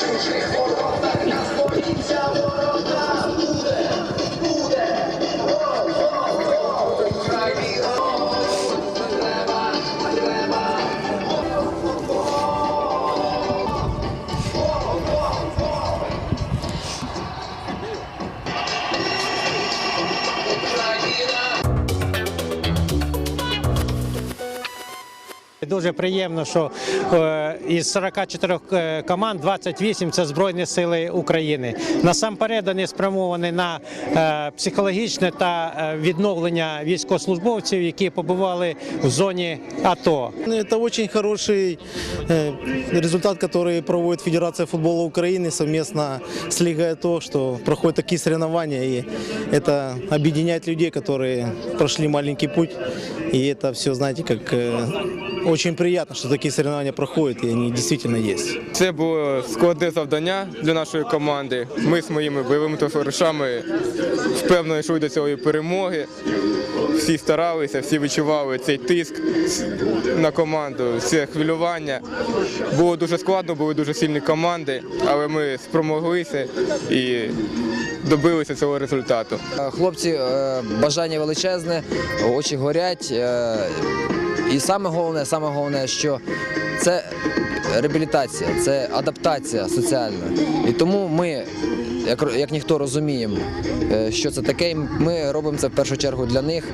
ほら。Дуже приємно, що е, із 44 е, команд 28 – це Збройні Сили України. Насамперед вони спрямовані на е, психологічне та е, відновлення військовослужбовців, які побували в зоні АТО. Это очень хороший э, результат, который проводит Федерация футбола Украины совместно с Лигой АТО, что проходят такие соревнования, и это объединяет людей, которые прошли маленький путь. И это все, знаете, как э, очень приятно, что такие соревнования проходят, и они действительно есть. Це було складне завдання для нашої команди. Ми з моїми бойовими товаришами впевнено йшли до цієї перемоги. Всі старалися, всі відчували цей тиск на команду, це хвилювання. Було дуже складно, були дуже сильні команди, але ми спромоглися і добилися цього результату. Е, Хлопці, е, бажання величезне, очі горять. І саме головне, саме головне, що це реабілітація, це адаптація соціальна. І тому ми, як, як ніхто розуміємо, е, що це таке, ми робимо це в першу чергу для них.